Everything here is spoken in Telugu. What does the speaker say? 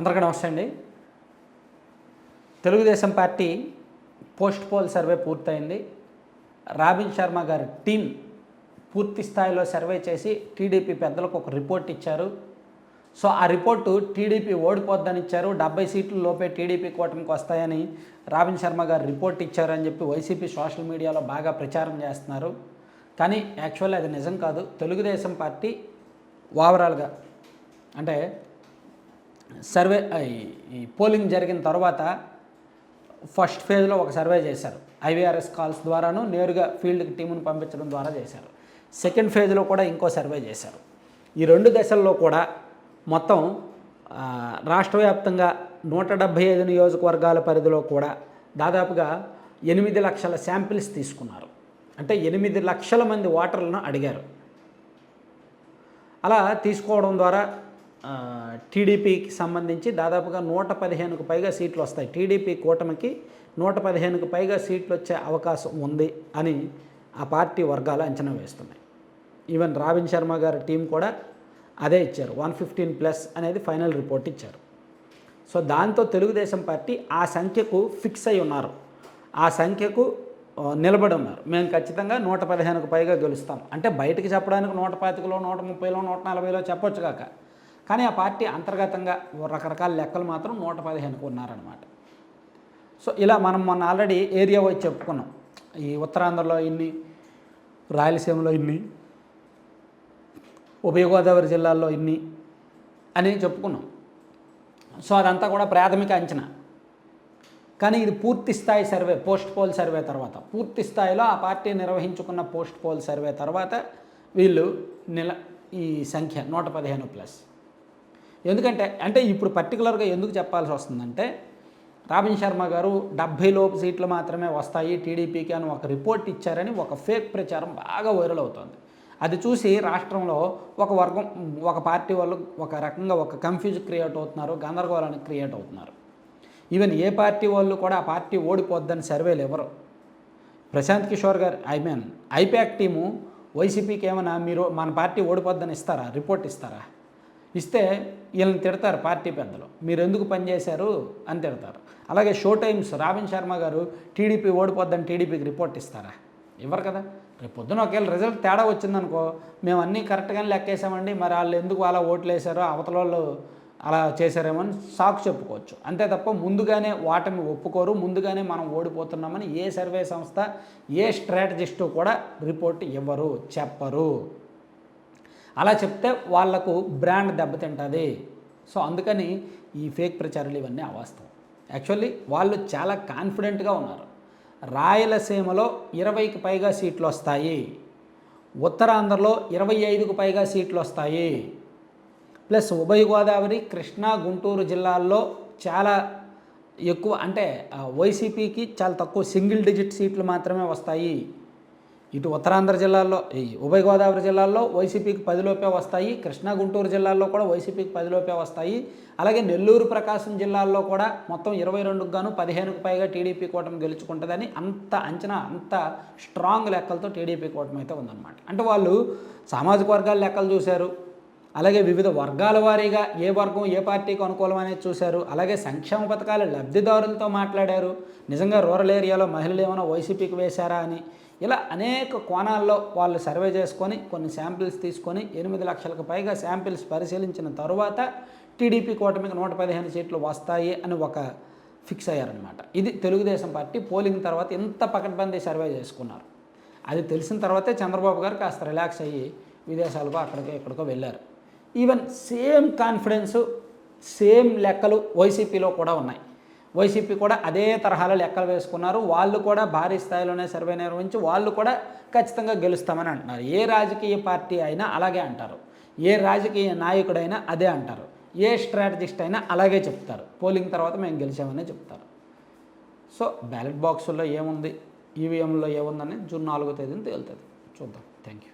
అందరికీ నమస్తే అండి. Telugu Desam party post poll survey పూర్తయింది. రాబిన్ శర్మ గారి టీం పూర్తి స్థాయిలో సర్వే చేసి టీడీపీ పెద్దలకు ఒక రిపోర్ట్ ఇచ్చారు. సో ఆ రిపోర్టు టీడీపీ ఓడిపోద్దని ఇచ్చారు. డెబ్బై సీట్ల లోపే టీడీపీ కూటమికి వస్తాయని రాబిన్ శర్మ గారు రిపోర్ట్ ఇచ్చారని చెప్పి వైసీపీ సోషల్ మీడియాలో బాగా ప్రచారం చేస్తున్నారు. కానీ యాక్చువల్లీ అది నిజం కాదు. తెలుగుదేశం పార్టీ ఓవరాల్గా అంటే సర్వే ఈ- పోలింగ్ జరిగిన తర్వాత ఫస్ట్ ఫేజ్లో ఒక సర్వే చేశారు. ఐవీఆర్ఎస్ కాల్స్ ద్వారాను నేరుగా ఫీల్డ్కి టీమును పంపించడం ద్వారా చేశారు. సెకండ్ ఫేజ్లో కూడా ఇంకో సర్వే చేశారు. ఈ రెండు దశల్లో కూడా మొత్తం రాష్ట్ర వ్యాప్తంగా నూట డెబ్భై ఐదు నియోజకవర్గాల పరిధిలో కూడా దాదాపుగా ఎనిమిది లక్షల శాంపిల్స్ తీసుకున్నారు. అంటే ఎనిమిది లక్షల మంది ఓటర్లను అడిగారు. అలా తీసుకోవడం ద్వారా టీడీపీకి సంబంధించి దాదాపుగా నూట పదిహేనుకు పైగా సీట్లు వస్తాయి. టీడీపీ కూటమికి నూట పదిహేనుకు పైగా సీట్లు వచ్చే అవకాశం ఉంది అని ఆ పార్టీ వర్గాలు అంచనా వేస్తున్నాయి. ఈవెన్ రావిన్ శర్మ గారి టీం కూడా అదే ఇచ్చారు. వన్ ఫిఫ్టీన్ ప్లస్ అనేది ఫైనల్ రిపోర్ట్ ఇచ్చారు. సో దాంతో తెలుగుదేశం పార్టీ ఆ సంఖ్యకు ఫిక్స్ అయి ఉన్నారు. ఆ సంఖ్యకు నిలబడి ఉన్నారు. మేము ఖచ్చితంగా నూట పదిహేనుకు పైగా గెలుస్తాం. అంటే బయటకు చెప్పడానికి నూట పాతికలో నూట ముప్పైలో నూట నలభైలో చెప్పొచ్చు కాక. కానీ ఆ పార్టీ అంతర్గతంగా రకరకాల లెక్కలు మాత్రం నూట పదిహేనుకు ఉన్నారనమాట సో ఇలా మనం మొన్న ఆల్రెడీ ఏరియా వైజ్ చెప్పుకున్నాం. ఈ ఉత్తరాంధ్రలో ఇన్ని రాయలసీమలో ఇన్ని ఉభయ గోదావరి జిల్లాల్లో ఇన్ని అని చెప్పుకున్నాం. సో అదంతా కూడా ప్రాథమిక అంచనా. కానీ ఇది పూర్తి స్థాయి సర్వే పోస్ట్ పోల్ సర్వే తర్వాత. పూర్తి స్థాయిలో ఆ పార్టీ నిర్వహించుకున్న పోస్ట్ పోల్ సర్వే తర్వాత వీళ్ళు నిల ఈ సంఖ్య నూట పదిహేను ప్లస్. ఎందుకంటే అంటే ఇప్పుడు పర్టికులర్గా ఎందుకు చెప్పాల్సి వస్తుందంటే రాబిన్ శర్మ గారు డెబ్భై లోపు సీట్లు మాత్రమే వస్తాయి టీడీపీకి అని ఒక రిపోర్ట్ ఇచ్చారని ఒక ఫేక్ ప్రచారం బాగా వైరల్ అవుతుంది. అది చూసి రాష్ట్రంలో ఒక వర్గం ఒక పార్టీ వాళ్ళు ఒక రకంగా ఒక కన్ఫ్యూజ్ క్రియేట్ అవుతున్నారు గందరగోళానికి క్రియేట్ అవుతున్నారు. ఈవెన్ ఏ పార్టీ వాళ్ళు కూడా ఆ పార్టీ ఓడిపోద్దని సర్వేలు ఎవరు? ప్రశాంత్ కిషోర్ గారు ఐ మీన్ ఐపాక్ టీము వైసీపీకి ఏమైనా మీరు మన పార్టీ ఓడిపోద్దని ఇస్తారా? రిపోర్ట్ ఇస్తారా? ఇస్తే వీళ్ళని తిడతారు పార్టీ పెద్దలు. మీరు ఎందుకు పనిచేశారు అని తిడతారు. అలాగే షో టైమ్స్ రాబిన్ శర్మ గారు టీడీపీ ఓడిపోద్దని టీడీపీకి రిపోర్ట్ ఇస్తారా? ఇవ్వరు కదా. రేపు పొద్దున ఒకవేళ రిజల్ట్ తేడా వచ్చిందనుకో మేము అన్నీ కరెక్ట్గానే లెక్కేసామండి మరి వాళ్ళు ఎందుకు అలా ఓట్లు వేశారో అవతల వాళ్ళు అలా చేశారేమో అని సాకు చెప్పుకోవచ్చు. అంతే తప్ప ముందుగానే వాటమి ఒప్పుకోరు ముందుగానే మనం ఓడిపోతున్నామని ఏ సర్వే సంస్థ ఏ స్ట్రాటజిస్టు కూడా రిపోర్ట్ ఇవ్వరు చెప్పరు. అలా చెప్తే వాళ్ళకు బ్రాండ్ దెబ్బతింటుంది సో అందుకని ఈ ఫేక్ ప్రచారాలు ఇవన్నీ అవాస్తవం. యాక్చువల్లీ వాళ్ళు చాలా కాన్ఫిడెంట్గా ఉన్నారు. రాయలసీమలో ఇరవైకి పైగా సీట్లు వస్తాయి. ఉత్తరాంధ్రలో ఇరవై ఐదుకు పైగా సీట్లు వస్తాయి. ప్లస్ ఉభయ గోదావరి కృష్ణా గుంటూరు జిల్లాల్లో చాలా ఎక్కువ అంటే వైసీపీకి చాలా తక్కువ సింగిల్ డిజిట్ సీట్లు మాత్రమే వస్తాయి. ఇటు ఉత్తరాంధ్ర జిల్లాల్లో ఈ ఉభయ గోదావరి జిల్లాల్లో వైసీపీకి పదిలోపే వస్తాయి. కృష్ణా గుంటూరు జిల్లాల్లో కూడా వైసీపీకి పదిలోపే వస్తాయి. అలాగే నెల్లూరు ప్రకాశం జిల్లాల్లో కూడా మొత్తం ఇరవై రెండుకు గాను పదిహేనుకు పైగా టీడీపీ కూటమి గెలుచుకుంటుందని అంత అంచనా అంత స్ట్రాంగ్ లెక్కలతో టీడీపీ కూటమి అయితే ఉందన్నమాట. అంటే వాళ్ళు సామాజిక వర్గాల లెక్కలు చూశారు. అలాగే వివిధ వర్గాల వారీగా ఏ వర్గం ఏ పార్టీకి అనుకూలం అనేది చూశారు. అలాగే సంక్షేమ పథకాల లబ్ధిదారులతో మాట్లాడారు. నిజంగా రూరల్ ఏరియాలో మహిళలు ఏమైనా వైసీపీకి వేశారా అని. ఇలా అనేక కోణాల్లో వాళ్ళు సర్వే చేసుకొని కొన్ని శాంపిల్స్ తీసుకొని ఎనిమిది లక్షలకు పైగా శాంపిల్స్ పరిశీలించిన తరువాత టీడీపీ కూటమికి నూట పదిహేను సీట్లు వస్తాయి అని ఒక ఫిక్స్ అయ్యారనమాట ఇది తెలుగుదేశం పార్టీ పోలింగ్ తర్వాత ఇంత పకడ్బందీ సర్వే చేసుకున్నారు. అది తెలిసిన తర్వాతే చంద్రబాబు గారు కాస్త రిలాక్స్ అయ్యి విదేశాలకు అక్కడికో ఇక్కడికో వెళ్ళారు. ఈవెన్ సేమ్ కాన్ఫిడెన్స్ సేమ్ లెక్కలు వైసీపీలో కూడా ఉన్నాయి. వైసీపీ కూడా అదే తరహాలో లెక్కలు వేసుకున్నారు. వాళ్ళు కూడా భారీ స్థాయిలోనే సర్వే నిర్వహించి వాళ్ళు కూడా ఖచ్చితంగా గెలుస్తామని అంటున్నారు. ఏ రాజకీయ పార్టీ అయినా అలాగే అంటారు. ఏ రాజకీయ నాయకుడైనా అదే అంటారు. ఏ స్ట్రాటజిస్ట్ అయినా అలాగే చెప్తారు. పోలింగ్ తర్వాత మేము గెలిచామనే చెప్తారు. సో బ్యాలెట్ బాక్సుల్లో ఏముంది? ఈవీఎంలో ఏముందని జూన్ నాలుగో తేదీన తేలుతుంది. చూద్దాం. Thank you